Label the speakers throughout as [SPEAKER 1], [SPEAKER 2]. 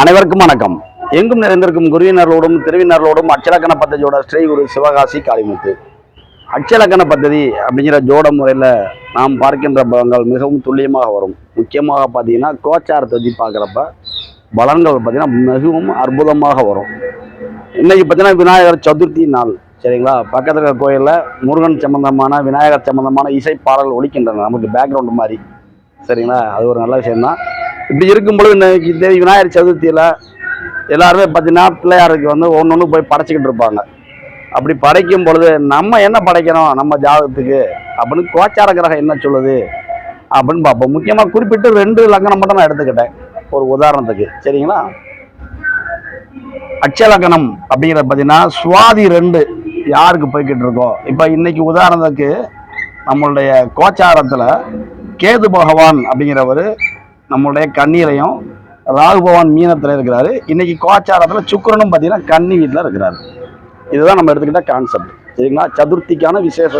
[SPEAKER 1] அனைவருக்கும் வணக்கம். எங்கும் நிறைந்திருக்கும் குருவினர்களோடும் திருவினர்களோடும் அச்சலக்கண பத்ததியோட ஸ்ரீ குரு சிவகாசி காளிமுத்து. அச்சலக்கண பத்ததி அப்படிங்கிற ஜோட முறையில் நாம் பார்க்கின்ற பலன்கள் மிகவும் துல்லியமாக வரும். முக்கியமாக பார்த்தீங்கன்னா கோச்சாரத்தை வச்சு பார்க்குறப்ப பலன்கள் பார்த்தீங்கன்னா மிகவும் அற்புதமாக வரும். இன்றைக்கி பார்த்தீங்கன்னா விநாயகர் சதுர்த்தி நாள் சரிங்களா? பக்கத்தில் இருக்கிற கோயிலில் முருகன் சம்மந்தமான விநாயகர் சம்மந்தமான இசை பாடல் ஒழிக்கின்றன நமக்கு பேக்ரவுண்டு மாதிரி சரிங்களா? அது ஒரு நல்ல விஷயம்தான். இப்படி இருக்கும்பொழுது இன்னைக்கு தேவி விநாயகர் சதுர்த்தியில் எல்லாருமே பார்த்தீங்கன்னா பிள்ளையாருக்கு வந்து ஒன்று ஒன்று போய் படைச்சிக்கிட்டு இருப்பாங்க. அப்படி படைக்கும் பொழுது நம்ம என்ன படைக்கணும்? நம்ம ஜாதகத்துக்கு அப்படின்னு கோச்சார கிரகம் என்ன சொல்லுது? அப்படின்னு பார்ப்போம். முக்கியமாக குறிப்பிட்டு ரெண்டு லக்கணம் மட்டும் நான் எடுத்துக்கிட்டேன். ஒரு உதாரணத்துக்கு. சரிங்களா? அச்சலக்கணம் அப்படிங்கிறத பார்த்தீங்கன்னா சுவாதி ரெண்டு யாருக்கு போய்கிட்டு இருக்கோ? இப்போ இன்னைக்கு உதாரணத்துக்கு நம்மளுடைய கோச்சாரத்தில் கேது பகவான் அப்படிங்கிறவர் நம்மளுடைய கண்ணீரையும் ராகு பகவான் மீனத்தில் இருக்கிறாரு. இன்னைக்கு கோச்சாரத்தில் சுக்கரனும் பார்த்தீங்கன்னா கன்னி வீட்டில் இருக்கிறாரு. இதுதான் நம்ம எடுத்துக்கிட்ட கான்செப்ட் சரிங்களா? சதுர்த்திக்கான விசேஷ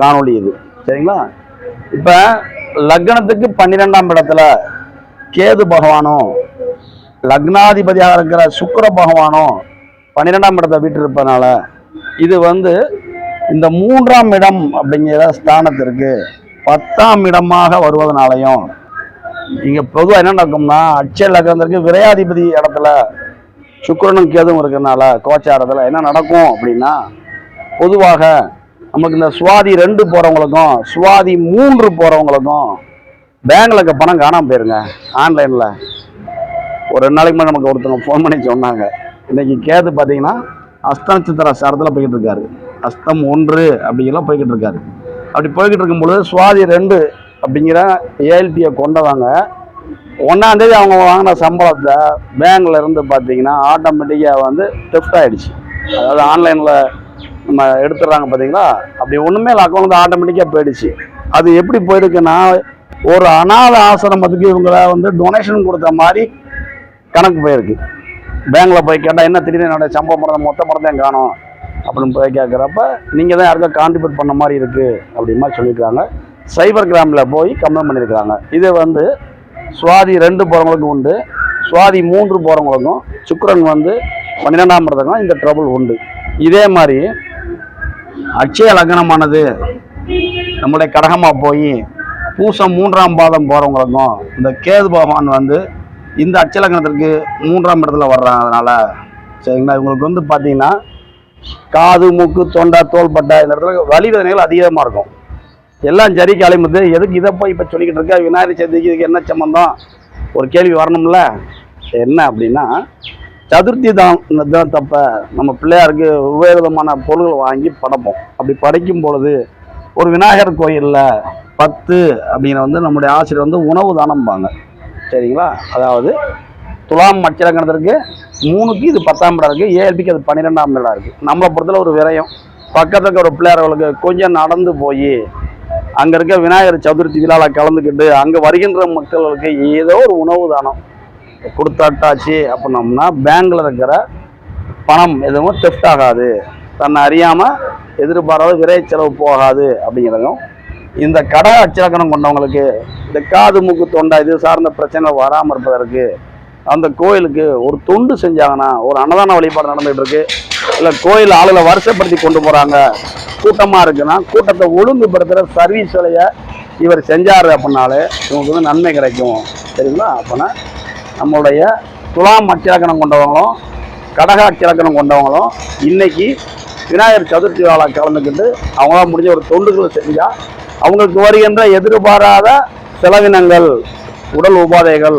[SPEAKER 1] காணொளி இது. சரிங்களா? இப்போ லக்னத்துக்கு பன்னிரெண்டாம் இடத்துல கேது பகவானும் லக்னாதிபதியாக இருக்கிற சுக்கர பகவானும் பன்னிரெண்டாம் இடத்தை விட்டு இது வந்து இந்த மூன்றாம் இடம் அப்படிங்கிற ஸ்தானத்திற்கு பத்தாம் இடமாக வருவதனாலையும் இங்க பொதுவாக என்ன நடக்கும்னா அட்சய லக்னத்திற்கு விரையாதிபதி இடத்துல சுக்கரனும் கேதும் இருக்கிறனால கோச்சாரத்தில் என்ன நடக்கும் அப்படின்னா பொதுவாக நமக்கு இந்த சுவாதி ரெண்டு போகிறவங்களுக்கும் சுவாதி மூன்று போகிறவங்களுக்கும் பேங்க்ல இருக்க பணம் காணாமல் போயிருங்க. ஆன்லைனில் ஒரு ரெண்டு நாளைக்கு முன்னாடி நமக்கு ஒருத்தவங்க ஃபோன் பண்ணி சொன்னாங்க. இன்னைக்கு கேது பார்த்தீங்கன்னா அஸ்த நட்சத்திர சாரத்தில் போய்கிட்டு இருக்காரு. அஸ்தம் ஒன்று அப்படிங்கெல்லாம் போய்கிட்டு இருக்காரு. அப்படி போய்கிட்டு இருக்கும் பொழுது சுவாதி ரெண்டு அப்படிங்கிற ஏஎல்பியை கொண்டவங்க. ஒன்றாந்தேதி அவங்க வாங்கின சம்பளத்தை பேங்க்ல இருந்து பார்த்தீங்கன்னா ஆட்டோமேட்டிக்காக வந்து டெஃப்ட் ஆகிடுச்சு அதாவது ஆன்லைனில் நம்ம எடுத்துடுறாங்க பார்த்தீங்களா அப்படி ஒன்றுமே இல்லை அக்கௌண்ட் வந்து ஆட்டோமேட்டிக்காக போயிடுச்சு. அது எப்படி போயிருக்குன்னா ஒரு அனாத ஆசிரமத்துக்கு இவங்கள வந்து டொனேஷன் கொடுத்த மாதிரி கணக்கு போயிருக்கு. பேங்கில் போய் கேட்டால் என்ன திடீர்னு என்னோட சம்பளம் பணத்தை மொத்த தான் காணும். அப்படின்னு போய் கேட்குறப்ப நீங்கள் தான் யாருக்கா கான்ட்ரிபியூட் பண்ண மாதிரி இருக்குது அப்படின் மாதிரி சொல்லியிருக்காங்க. சைபர் கிராமில் போய் கம்ப்ளைண்ட் பண்ணியிருக்காங்க இது வந்து சுவாதி ரெண்டு போகிறவங்களுக்கும் உண்டு. சுவாதி மூன்று போகிறவங்களுக்கும் சுக்கரன் வந்து பன்னிரெண்டாம் இடத்துக்கும் இந்த ட்ரபுள் உண்டு. இதே மாதிரி அட்சய லக்னமானது நம்முடைய கடகமாக போய் பூசம் மூன்றாம் பாதம் போகிறவங்களுக்கும் இந்த கேது பகவான் வந்து இந்த அச்சலக்கணத்திற்கு மூன்றாம் இடத்துல வர்றதுனால சரிங்களா? இவங்களுக்கு வந்து பார்த்தீங்கன்னா காது மூக்கு தொண்டை தோள்பட்டா இந்த இடத்துல வலிவேதனைகள் அதிகமாக இருக்கும். எல்லாம் சரி கிளம்புது எதுக்கு இதை போய் இப்போ சொல்லிக்கிட்டு இருக்க? விநாயகர் சதுர்த்திக்கு இதுக்கு என்ன சம்மந்தம் ஒரு கேள்வி வரணும்ல. என்ன அப்படின்னா சதுர்த்தி தான் இந்த தப்ப. நம்ம பிள்ளையாருக்கு வெவ்வேறு விதமான பொருள்கள் வாங்கி படைப்போம். அப்படி படைக்கும் பொழுது ஒரு விநாயகர் கோயிலில் பத்து அப்படிங்கிற வந்து நம்முடைய ஆசிரியர் வந்து உணவு தானம்பாங்க. சரிங்களா? அதாவது துலாம் மச்சலக்கணத்திற்கு மூணுக்கு இது பத்தாம் இடம் இருக்குது ஏஎல்பிக்கு அது பன்னிரெண்டாம் இடம் இருக்குது நம்மளை பொறுத்தல ஒரு விரயம். பக்கத்துக்கு ஒரு பிள்ளையார்களுக்கு கொஞ்சம் நடந்து போய் அங்கே இருக்க விநாயகர் சதுர்த்தி விழாவில் கலந்துக்கிட்டு அங்கே வருகின்ற மக்களுக்கு ஏதோ ஒரு உணவு தானம். கொடுத்தாட்டாச்சு அப்படின்னோம்னா பேங்க்ல இருக்கிற பணம் எதுவும் செஃப்ட் ஆகாது. தன்னை அறியாமல் எதிர்பாராத விரை செலவு போகாது அப்படிங்கிறதும் இந்த கடை அச்சலக்கணம் கொண்டவங்களுக்கு இந்த காது மூக்கு தொண்டை இது சார்ந்த பிரச்சனை வராமல் இருப்பதற்கு அந்த கோயிலுக்கு ஒரு தொண்டு செஞ்சாங்கன்னா ஒரு அன்னதான வழிபாடு நடந்துகிட்டு இருக்கு. இல்லை கோயில் ஆளுகளை வருஷப்படுத்தி கொண்டு போகிறாங்க கூட்டமாக இருக்குன்னா கூட்டத்தை ஒழுங்குபடுத்துகிற சர்வீஸ் வேலையை இவர் செஞ்சார் அப்படின்னாலே இவங்களுக்கு வந்து நன்மை கிடைக்கும். சரிங்களா? அப்போனா நம்மளுடைய துலாம் அச்சிலக்கணம் கொண்டவங்களும் கடக அச்சிலக்கணம் கொண்டவங்களும் இன்னைக்கு விநாயகர் சதுர்த்தி விழா கலந்துக்கிட்டு அவங்களால முடிஞ்ச ஒரு தொண்டுகளை செஞ்சால் அவங்களுக்கு வருகின்ற எதிர்பாராத செலவினங்கள் உடல் உபாதைகள்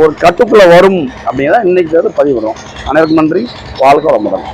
[SPEAKER 1] ஒரு கட்டுக்குள்ளே வரும் அப்படிங்கிறத இன்னைக்கு வந்து பதிவிடும் அனைவருக்கும் நன்றி. வாழ்க்கை வளமுடன்.